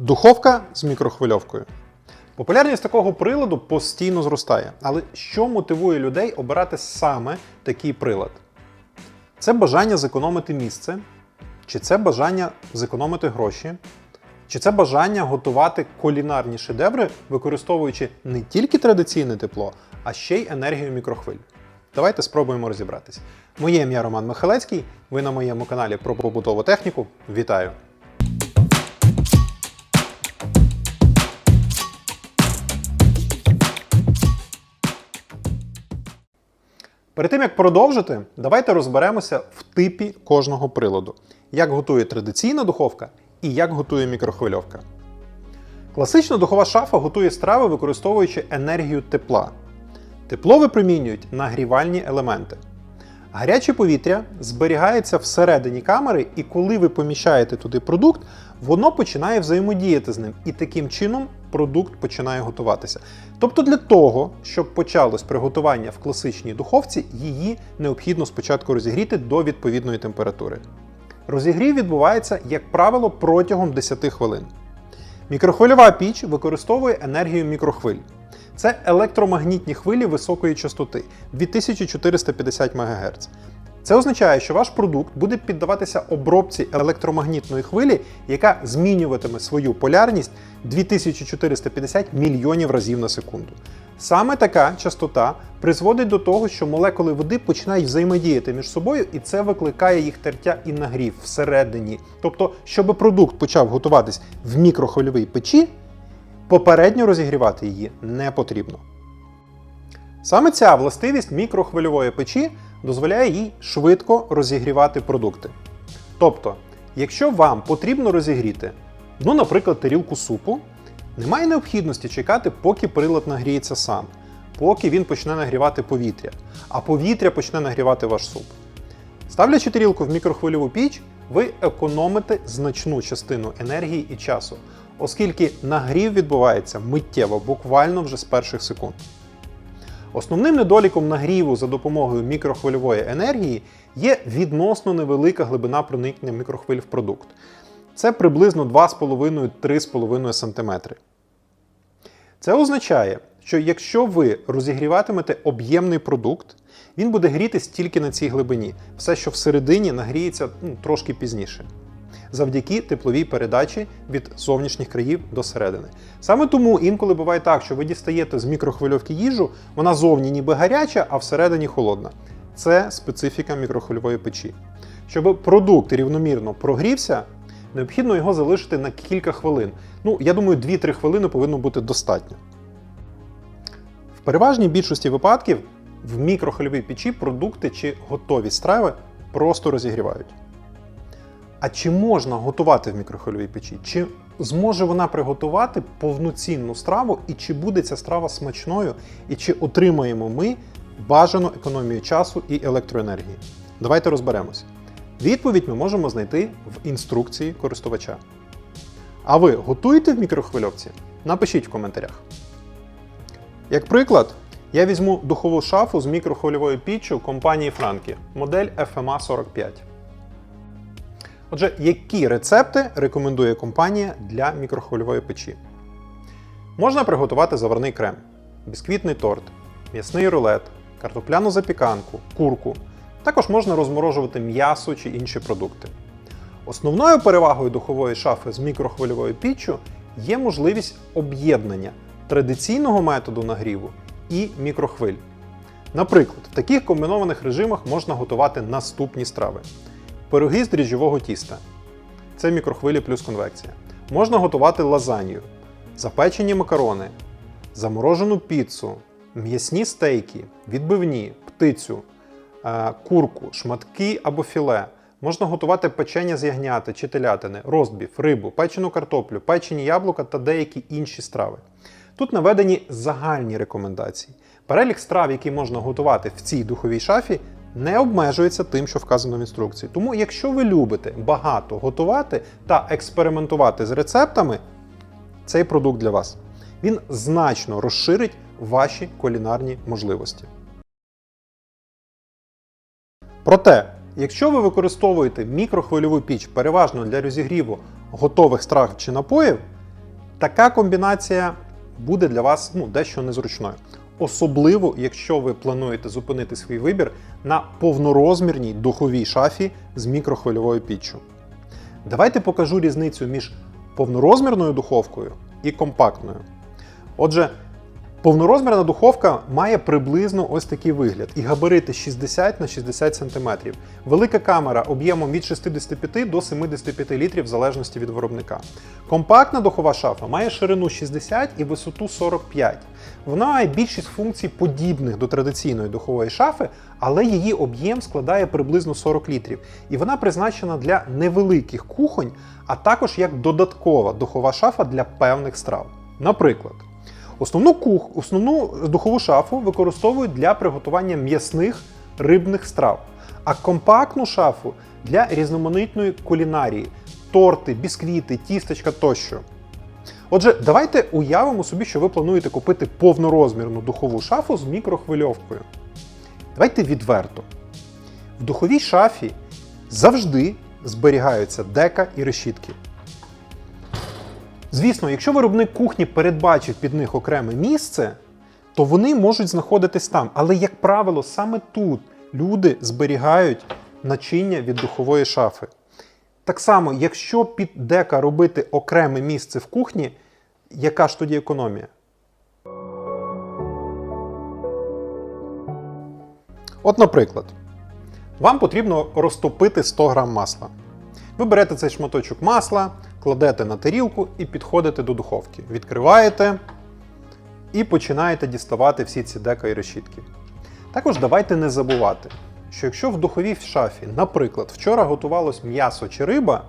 Духовка з мікрохвильовкою. Популярність такого приладу постійно зростає. Але що мотивує людей обирати саме такий прилад? Це бажання зекономити місце, чи це бажання зекономити гроші, чи це бажання готувати кулінарні шедеври, використовуючи не тільки традиційне тепло, а ще й енергію мікрохвиль. Давайте спробуємо розібратись. Моє ім'я Роман Михалецький. Ви на моєму каналі про побутову техніку. Вітаю! Перед тим як продовжити, давайте розберемося в типі кожного приладу, як готує традиційна духовка і як готує мікрохвильовка. Класична духова шафа готує страви, використовуючи енергію тепла. Тепло випромінюють нагрівальні елементи. Гаряче повітря зберігається всередині камери, і коли ви поміщаєте туди продукт, воно починає взаємодіяти з ним, і таким чином продукт починає готуватися. Тобто, для того, щоб почалось приготування в класичній духовці, її необхідно спочатку розігріти до відповідної температури. Розігрів відбувається, як правило, протягом 10 хвилин. Мікрохвильова піч використовує енергію мікрохвиль. Це електромагнітні хвилі високої частоти 2450 МГц. Це означає, що ваш продукт буде піддаватися обробці електромагнітної хвилі, яка змінюватиме свою полярність 2450 мільйонів разів на секунду. Саме така частота призводить до того, що молекули води починають взаємодіяти між собою, і це викликає їх тертя і нагрів всередині. Тобто, щоб продукт почав готуватись в мікрохвильовій печі, попередньо розігрівати її не потрібно. Саме ця властивість мікрохвильової печі дозволяє їй швидко розігрівати продукти. Тобто, якщо вам потрібно розігріти, ну, наприклад, тарілку супу, немає необхідності чекати, поки прилад нагріється сам, поки він почне нагрівати повітря, а повітря почне нагрівати ваш суп. Ставлячи тарілку в мікрохвильову піч, ви економите значну частину енергії і часу, оскільки нагрів відбувається миттєво, буквально вже з перших секунд. Основним недоліком нагріву за допомогою мікрохвильової енергії є відносно невелика глибина проникнення мікрохвиль в продукт. Це приблизно 2,5-3,5 см. Це означає, що якщо ви розігріватимете об'ємний продукт, він буде грітись тільки на цій глибині. Все, що всередині, нагріється ну, трошки пізніше. Завдяки тепловій передачі від зовнішніх країв до середини. Саме тому інколи буває так, що ви дістаєте з мікрохвильовки їжу, вона зовні ніби гаряча, а всередині холодна. Це специфіка мікрохвильової печі. Щоб продукт рівномірно прогрівся, необхідно його залишити на кілька хвилин. Ну, я думаю, 2-3 хвилини повинно бути достатньо. В переважній більшості випадків в мікрохвильовій печі продукти чи готові страви просто розігрівають. А чи можна готувати в мікрохвильовій печі? Чи зможе вона приготувати повноцінну страву, і чи буде ця страва смачною, і чи отримаємо ми бажану економію часу і електроенергії? Давайте розберемось. Відповідь ми можемо знайти в інструкції користувача. А ви готуєте в мікрохвильовці? Напишіть в коментарях. Як приклад, я візьму духову шафу з мікрохвильовою піччю компанії Franke, модель FMA 45. Отже, які рецепти рекомендує компанія для мікрохвильової печі? Можна приготувати заварний крем, бісквітний торт, м'ясний рулет, картопляну запіканку, курку. Також можна розморожувати м'ясо чи інші продукти. Основною перевагою духової шафи з мікрохвильовою піччю є можливість об'єднання традиційного методу нагріву і мікрохвиль. Наприклад, в таких комбінованих режимах можна готувати наступні страви: пироги з дріжджового тіста. Це мікрохвилі плюс конвекція. Можна готувати лазанью, запечені макарони, заморожену піцу, м'ясні стейки, відбивні, птицю, е, курку, шматки або філе. Можна готувати печення з ягняти чи телятини, розбів, рибу, печену картоплю, печені яблука та деякі інші страви. Тут наведені загальні рекомендації. Перелік страв, які можна готувати в цій духовій шафі, не обмежується тим, що вказано в інструкції. Тому, якщо ви любите багато готувати та експериментувати з рецептами, цей продукт для вас. Він значно розширить ваші кулінарні можливості. Проте, якщо ви використовуєте мікрохвильову піч переважно для розігріву готових страв чи напоїв, Така комбінація буде для вас ну, дещо незручною. Особливо, якщо ви плануєте зупинити свій вибір на повнорозмірній духовій шафі з мікрохвильовою піччю. Давайте покажу різницю між повнорозмірною духовкою і компактною. Отже, повнорозмірна духовка має приблизно ось такий вигляд і габарити 60 на 60 см. Велика камера об'ємом від 65 до 75 літрів в залежності від виробника. Компактна духова шафа має ширину 60 і висоту 45. Вона має більшість функцій подібних до традиційної духової шафи, але її об'єм складає приблизно 40 літрів. І вона призначена для невеликих кухонь, а також як додаткова духова шафа для певних страв. Наприклад, основну, кух, основну духову шафу використовують для приготування м'ясних рибних страв, а компактну шафу для різноманітної кулінарії, торти, бісквіти, тістечка тощо. Отже, давайте уявимо собі, що ви плануєте купити повнорозмірну духову шафу з мікрохвильовкою. Давайте відверто. В духовій шафі завжди зберігаються дека і решітки. Звісно, якщо виробник кухні передбачив під них окреме місце, то вони можуть знаходитись там. Але, як правило, саме тут люди зберігають начиння від духової шафи. Так само, якщо під дека робити окреме місце в кухні, яка ж тоді економія? От, наприклад, вам потрібно розтопити 100 г масла. Ви берете цей шматочок масла, кладете на тарілку і підходите до духовки. Відкриваєте і починаєте діставати всі ці дека і решітки. Також давайте не забувати, що якщо в духовій шафі, наприклад, вчора готувалось м'ясо чи риба,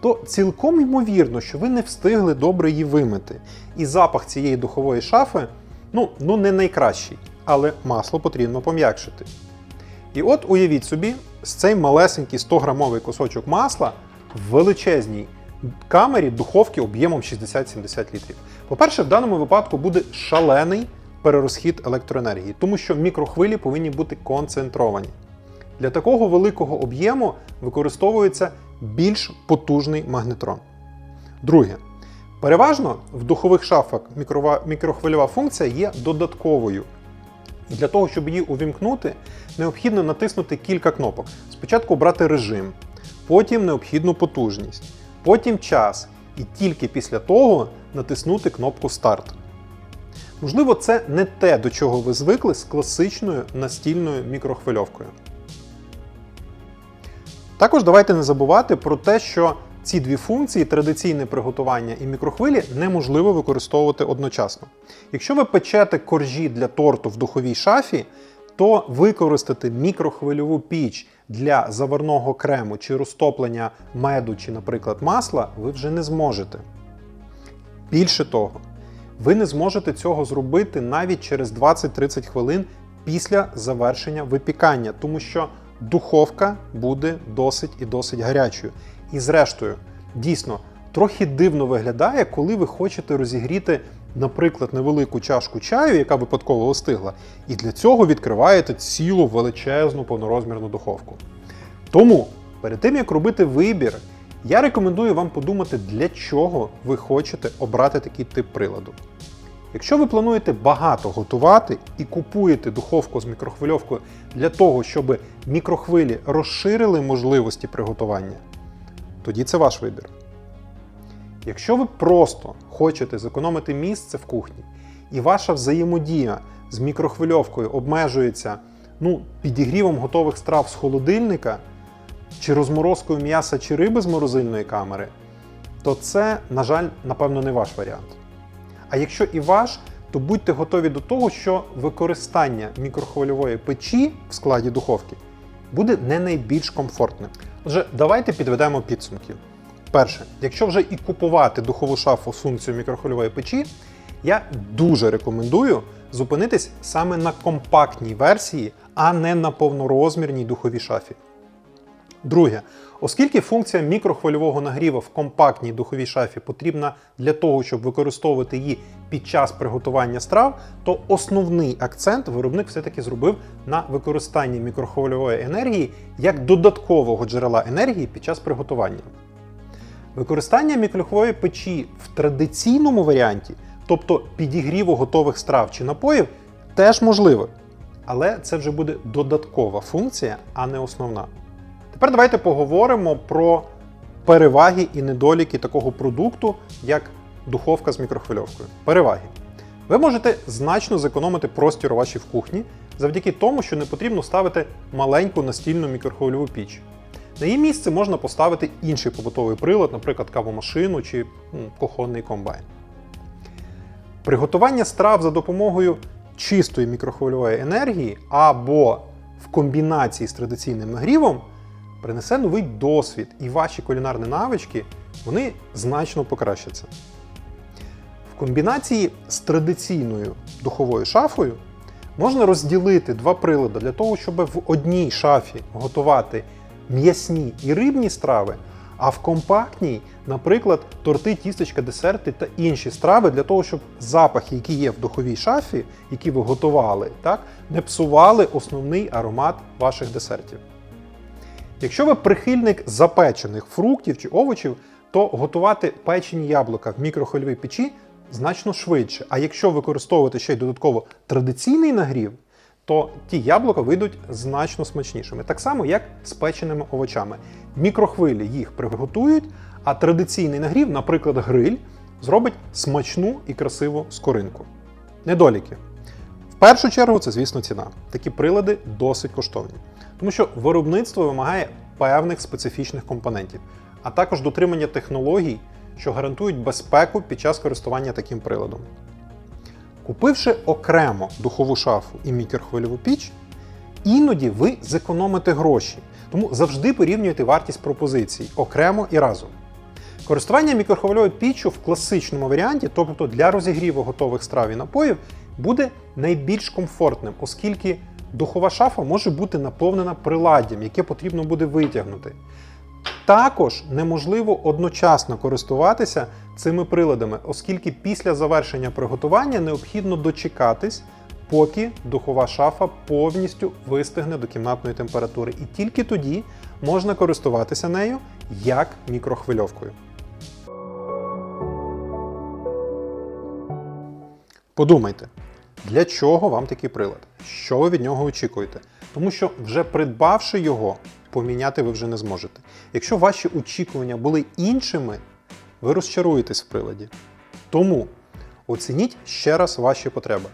то цілком ймовірно, що ви не встигли добре її вимити. І запах цієї духової шафи ну, ну не найкращий, але масло потрібно пом'якшити. І от уявіть собі, з цей малесенький 100-грамовий кусочок масла в величезній камері духовки об'ємом 60-70 літрів. По-перше, в даному випадку буде шалений перерозхід електроенергії, тому що мікрохвилі повинні бути концентровані. Для такого великого об'єму використовується більш потужний магнетрон. Друге, переважно в духових шафах мікрохвильова функція є додатковою. І для того, щоб її увімкнути, необхідно натиснути кілька кнопок. Спочатку обрати режим, потім необхідну потужність, потім час, і тільки після того натиснути кнопку Старт. Можливо, це не те, до чого ви звикли з класичною настільною мікрохвильовкою. Також давайте не забувати про те, що ці дві функції традиційне приготування і мікрохвилі неможливо використовувати одночасно. Якщо ви печете коржі для торту в духовій шафі, то використати мікрохвильову піч для заварного крему чи розтоплення меду чи, наприклад, масла ви вже не зможете. Більше того, ви не зможете цього зробити навіть через 20-30 хвилин після завершення випікання, тому що духовка буде досить і досить гарячою. І зрештою, дійсно, трохи дивно виглядає, коли ви хочете розігріти, наприклад, невелику чашку чаю, яка випадково остигла, і для цього відкриваєте цілу величезну повнорозмірну духовку. Тому, перед тим як робити вибір, я рекомендую вам подумати, для чого ви хочете обрати такий тип приладу. Якщо ви плануєте багато готувати і купуєте духовку з мікрохвильовкою для того, щоб мікрохвилі розширили можливості приготування, тоді це ваш вибір. Якщо ви просто хочете зекономити місце в кухні, і ваша взаємодія з мікрохвильовкою обмежується ну, підігрівом готових страв з холодильника чи розморозкою м'яса чи риби з морозильної камери, то це, на жаль, напевно, не ваш варіант. А якщо і ваш, то будьте готові до того, що використання мікрохвильової печі в складі духовки буде не найбільш комфортним. Отже, давайте підведемо підсумки. Перше, якщо вже і купувати духову шафу з функцією мікрохвильової печі, я дуже рекомендую зупинитись саме на компактній версії, а не на повнорозмірній духовій шафі. Друге, оскільки функція мікрохвильового нагріву в компактній духовій шафі потрібна для того, щоб використовувати її під час приготування страв, то основний акцент виробник все-таки зробив на використанні мікрохвильової енергії як додаткового джерела енергії під час приготування. Використання мікрохвильової печі в традиційному варіанті, тобто підігріву готових страв чи напоїв, теж можливе. Але це вже буде додаткова функція, а не основна. Тепер давайте поговоримо про переваги і недоліки такого продукту, як духовка з мікрохвильовкою. Переваги. Ви можете значно зекономити простір у вашій кухні завдяки тому, що не потрібно ставити маленьку настільну мікрохвильову піч. На її місце можна поставити інший побутовий прилад, наприклад, кавомашину чи м, кухонний комбайн. Приготування страв за допомогою чистої мікрохвильової енергії або в комбінації з традиційним нагрівом принесе новий досвід, і ваші кулінарні навички вони значно покращаться. В комбінації з традиційною духовою шафою можна розділити два прилади для того, щоб в одній шафі готувати м'ясні і рибні страви, а в компактній, наприклад, торти, тістечка, десерти та інші страви для того, щоб запахи, які є в духовій шафі, які ви готували, так, не псували основний аромат ваших десертів. Якщо ви прихильник запечених фруктів чи овочів, то готувати печені яблука в мікрохвильовій печі значно швидше. А якщо використовувати ще й додатково традиційний нагрів, то ті яблука вийдуть значно смачнішими. Так само, як з печеними овочами. Мікрохвилі їх приготують, а традиційний нагрів, наприклад, гриль, зробить смачну і красиву скоринку. Недоліки. В першу чергу, це, звісно, ціна. Такі прилади досить коштовні, тому що виробництво вимагає певних специфічних компонентів, а також дотримання технологій, що гарантують безпеку під час користування таким приладом. Купивши окремо духову шафу і мікрохвильову піч, іноді ви зекономите гроші, тому завжди порівнюйте вартість пропозицій окремо і разом. Користування мікрохвильовою піччю в класичному варіанті, тобто для розігріву готових страв і напоїв, буде найбільш комфортним, оскільки духова шафа може бути наповнена приладдям, яке потрібно буде витягнути. Також неможливо одночасно користуватися цими приладами, оскільки після завершення приготування необхідно дочекатись, поки духова шафа повністю вистигне до кімнатної температури. І тільки тоді можна користуватися нею як мікрохвильовкою. Подумайте, для чого вам такий прилад? Що ви від нього очікуєте? Тому що вже придбавши його, поміняти ви вже не зможете. Якщо ваші очікування були іншими, ви розчаруєтесь в приладі. Тому оцініть ще раз ваші потреби.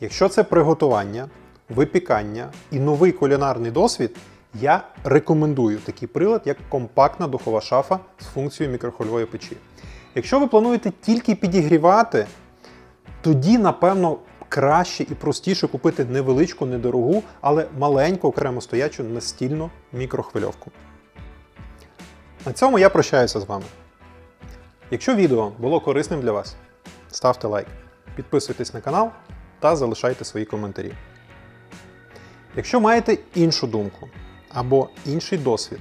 Якщо це приготування, випікання і новий кулінарний досвід, я рекомендую такий прилад, як компактна духова шафа з функцією мікрохвильової печі. Якщо ви плануєте тільки підігрівати, тоді, напевно, краще і простіше купити невеличку, недорогу, але маленьку окремо стоячу настільну мікрохвильовку. На цьому я прощаюся з вами. Якщо відео було корисним для вас, ставте лайк, підписуйтесь на канал та залишайте свої коментарі. Якщо маєте іншу думку або інший досвід,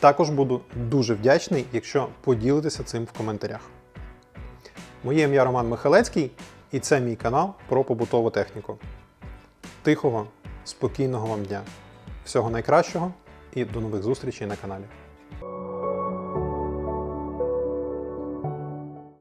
також буду дуже вдячний, якщо поділитеся цим в коментарях. Моє ім'я Роман Михалецький, і це мій канал про побутову техніку. Тихого, спокійного вам дня! Всього найкращого і до нових зустрічей на каналі.